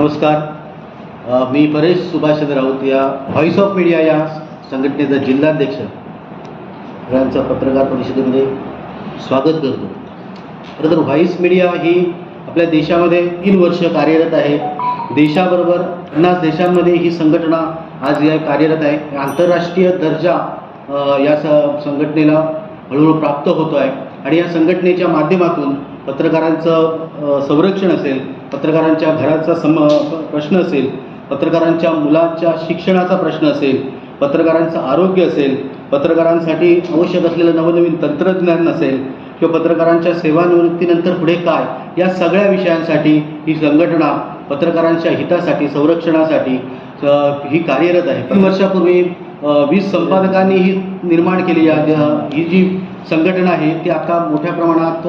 नमस्कार. मी परेश सुभाषचंद्र राऊत या voice of media या संघटनेचा जिल्हाध्यक्ष यांचा पत्रकार परिषदेमध्ये स्वागत करतो. खरं तर व्हॉइस मीडिया ही आपल्या देशामध्ये तीन वर्ष कार्यरत आहे. देशाबरोबर पन्नास देशांमध्ये ही संघटना आज या कार्यरत आहे. आंतरराष्ट्रीय दर्जा या संघटनेला हळूहळू प्राप्त होतो आहे आणि या संघटनेच्या माध्यमातून पत्रकारांचं संरक्षण असेल पत्रकारांच्या घराचा सम प्रश्न असेल पत्रकारांच्या मुलांच्या शिक्षणाचा प्रश्न असेल पत्रकारांचं आरोग्य असेल पत्रकारांसाठी आवश्यक असलेलं नवनवीन तंत्रज्ञान असेल किंवा पत्रकारांच्या सेवानिवृत्तीनंतर पुढे काय या सगळ्या विषयांसाठी ही संघटना पत्रकारांच्या हितासाठी संरक्षणासाठी ही कार्यरत आहे. तीन वर्षापूर्वी वीज वीस संपादकांनी ही निर्माण केली ही जी संघटना आहे ती आता मोठ्या प्रमाणात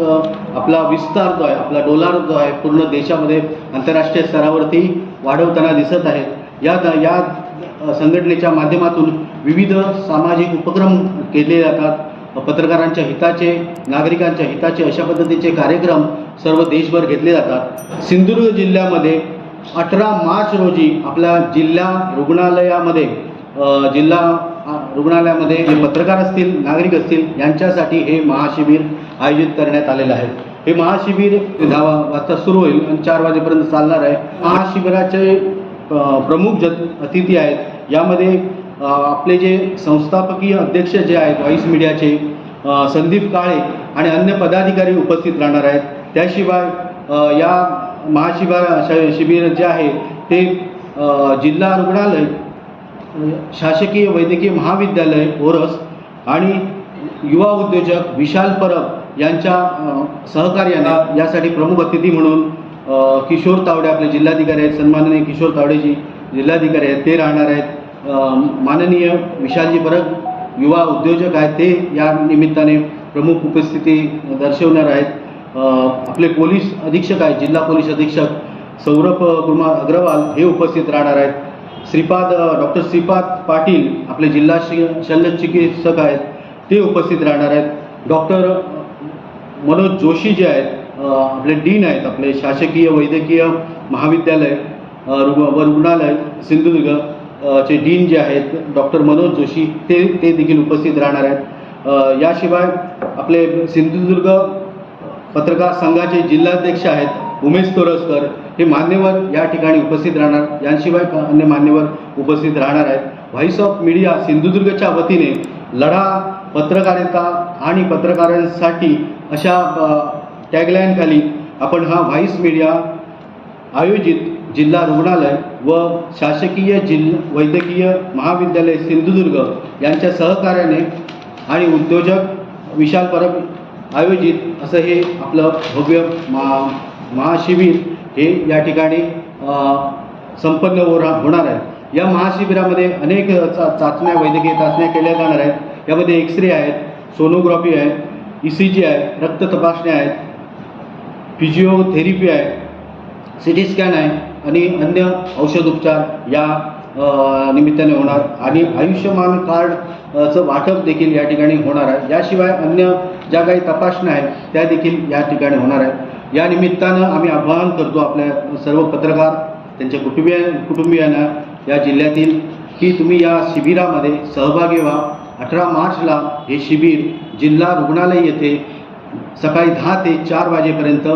आपला विस्तार जो आहे आपला डोलार जो आहे पूर्ण देशामध्ये आंतरराष्ट्रीय स्तरावरती वाढवताना दिसत आहे. या या संघटनेच्या माध्यमातून विविध सामाजिक उपक्रम केले जातात. पत्रकारांच्या हिताचे नागरिकांच्या हिताचे अशा पद्धतीचे कार्यक्रम सर्व देशभर घेतले जातात. सिंधुदुर्ग जिल्ह्यामध्ये अठरा मार्च रोजी आपल्या जिल्हा रुग्णालयामध्ये जिल्हा रुग्णालयामध्ये जे पत्रकार असतील नागरिक असतील यांच्यासाठी हे महाशिबिर आयोजित करण्यात आलेलं आहे. हे महाशिबिर दहा वाजता सुरू होईल आणि चार वाजेपर्यंत चालणार आहे. महाशिबिराचे प्रमुख ज अतिथी आहेत यामध्ये आपले जे संस्थापकीय अध्यक्ष जे आहेत व्हॉईस मीडियाचे संदीप काळे आणि अन्य पदाधिकारी उपस्थित राहणार आहेत. त्याशिवाय या महाशिबिर शिबिर जे आहे ते जिल्हा रुग्णालय शासकीय वैद्यकीय महाविद्यालय ओरस आणि युवा उद्योजक विशाल परब यांच्या सहकार्याने यासाठी प्रमुख अतिथी म्हणून किशोर तावडे आपले जिल्हाधिकारी आहेत सन्माननीय किशोर तावडेजी जिल्हाधिकारी आहेत ते राहणार आहेत. माननीय विशालजी परब युवा उद्योजक आहेत ते या निमित्ताने प्रमुख उपस्थिती दर्शवणार आहेत. आपले पोलीस अधीक्षक आहेत जिल्हा पोलीस अधीक्षक सौरभ कुमार अग्रवाल हे उपस्थित राहणार आहेत. श्रीपाद डॉक्टर श्रीपाद पाटील आपले जिल्हा शल्य चिकित्सक आहेत. ते उपस्थित राहणार आहेत. डॉक्टर मनोज जोशी जे आहेत आपले डीन आहेत. आपले शासकीय वैद्यकीय महाविद्यालय अ, व रुग्णालय सिंधुदुर्ग चे डीन जे आहेत डॉक्टर मनोज जोशी ते ते देखील उपस्थित राहणार आहेत. याशिवाय आपले सिंधुदुर्ग पत्रकार संघाचे जिल्हाध्यक्ष आहेत उमेश तोरसकर हे मान्यवर या ठिकाणी उपस्थित राहणार. यांशिवाय अन्य मान्यवर उपस्थित राहणार आहेत. व्हॉइस ऑफ मीडिया सिंधुदुर्गच्या वतीने लढा पत्रकारिता आणि पत्रकारांसाठी अशा टॅगलाईनखाली आपण हा व्हॉइस मीडिया आयोजित जिल्हा रुग्णालय व शासकीय जिल्हा वैद्यकीय महाविद्यालय सिंधुदुर्ग यांच्या सहकार्याने आणि उद्योजक विशाल परब आयोजित असं हे आपलं भव्य महा महाशिबिर हे या ठिकाणी संपन्न होरा होणार आहे. या महाशिबिरामध्ये अनेक चा चाचण्या वैद्यकीय चाचण्या केल्या जाणार आहेत. यामध्ये एक्सरे आहेत सोनोग्राफी आहे ई सी जी आहे रक्त तपासण्या आहेत फिजिओथेरपी आहे सी टी स्कॅन आहे आणि अन्य औषधोपचार या निमित्ताने होणार. आणि आयुष्यमान कार्डचं वाटप देखील या ठिकाणी होणार आहे. याशिवाय अन्य ज्या काही तपासण्या आहेत त्या देखील या ठिकाणी होणार आहेत. या निमित्तानं आम्ही आवाहन करतो आपल्या सर्व पत्रकार त्यांच्या कुटुंबिया कुटुंबियांना या जिल्ह्यातील की तुम्ही या शिबिरामध्ये सहभागी व्हा. अठरा मार्चला हे शिबिर जिल्हा रुग्णालय येथे सकाळी दहा ते चार वाजेपर्यंत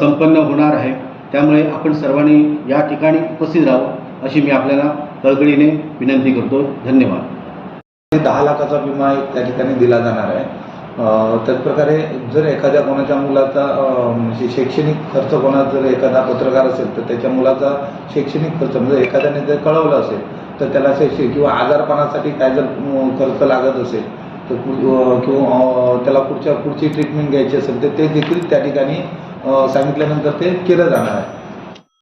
संपन्न होणार आहे. त्यामुळे आपण सर्वांनी या ठिकाणी उपस्थित राहू अशी मी आपल्याला कळकळीने विनंती करतो धन्यवाद. दहा लाखाचा विमा एक त्या ठिकाणी दिला जाणार आहे. त्याचप्रकारे जर एखाद्या कोणाच्या मुलाचा म्हणजे शैक्षणिक खर्च कोणा जर एखादा पत्रकार असेल तर त्याच्या मुलाचा शैक्षणिक खर्च म्हणजे एखाद्याने जर कळवलं असेल तर त्याला शैक्षणिक किंवा आजारपणासाठी काय जर खर्च लागत असेल तर किंवा त्याला पुढच्या पुढची ट्रीटमेंट घ्यायची असेल तर ते देखील त्या ठिकाणी सांगितल्यानंतर ते केलं जाणार आहे.